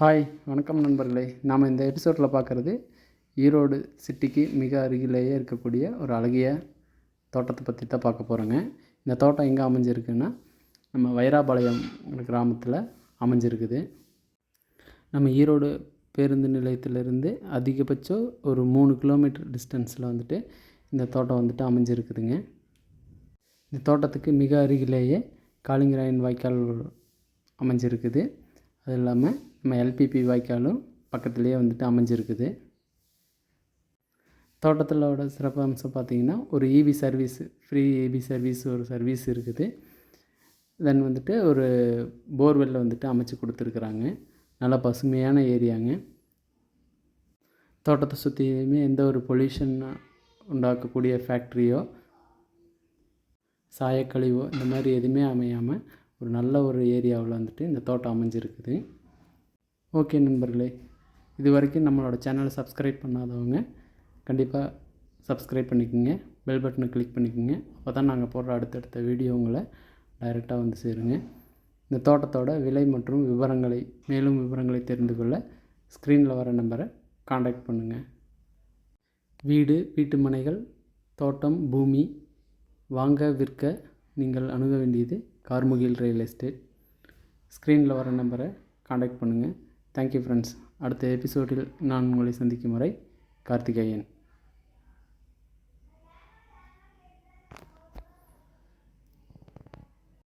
Hi வணக்கம் நண்பர்களே. நாம் இந்த எபிசோடில் பார்க்குறது ஈரோடு சிட்டிக்கு மிக அருகிலேயே இருக்கக்கூடிய ஒரு அழகிய தோட்டத்தை பற்றி தான் பார்க்க போகிறோங்க இந்த தோட்டம் எங்கே அமைஞ்சிருக்குன்னா நம்ம வைராபாளையம் கிராமத்தில் அமைஞ்சிருக்குது. நம்ம ஈரோடு பேருந்து நிலையத்திலிருந்து அதிகபட்சம் ஒரு மூணு கிலோமீட்டர் டிஸ்டன்ஸில் வந்துட்டு இந்த தோட்டம் வந்துட்டு அமைஞ்சிருக்குதுங்க. இந்த தோட்டத்துக்கு மிக அருகிலேயே காளிங்கராயன் வாய்க்கால் அமைஞ்சிருக்குது. அது இல்லாமல் நம்ம எல்பிபி வாய்க்காலும் பக்கத்துலேயே வந்துட்டு அமைஞ்சிருக்குது. தோட்டத்திலோட சிறப்பு அம்சம் பார்த்திங்கன்னா ஒரு EV service free EV service ஒரு சர்வீஸ் இருக்குது. தென் வந்துட்டு ஒரு போர்வெல்ல வந்துட்டு அமைச்சு கொடுத்துருக்குறாங்க. நல்லா பசுமையான ஏரியாங்க. தோட்டத்தை சுற்றியுமே எந்த ஒரு பொல்யூஷன் உண்டாக்கக்கூடிய ஃபேக்ட்ரியோ சாயக்கழிவோ இந்த மாதிரி எதுவுமே அமையாமல் ஒரு நல்ல ஒரு ஏரியாவில் வந்துட்டு இந்த தோட்டம் அமைஞ்சிருக்குது. ஓகே நண்பர்களே இது வரைக்கும் நம்மளோட சேனலை சப்ஸ்கிரைப் பண்ணாதவங்க கண்டிப்பாக சப்ஸ்கிரைப் பண்ணிக்கோங்க பெல் பட்டனை கிளிக் பண்ணிக்கோங்க. அப்போ தான் நாங்கள் போடுற அடுத்தடுத்த வீடியோ உங்களை டைரெக்டாக வந்து சேருங்க. இந்த தோட்டத்தோட விலை மற்றும் விவரங்களை மேலும் விவரங்களை தெரிந்து கொள்ள ஸ்க்ரீனில் வர நம்பரை காண்டாக்ட் பண்ணுங்கள் வீடு வீட்டு மனைகள் தோட்டம் பூமி வாங்க விற்க நீங்கள் அணுக வேண்டியது கார்முகில் ரியல் எஸ்டேட். ஸ்க்ரீனில் வர நம்பரை காண்டாக்ட் பண்ணுங்கள் தேங்க்யூ ஃப்ரெண்ட்ஸ் அடுத்த எபிசோடில் நான் உங்களை சந்திக்கும் வரை கார்த்திகேயன்.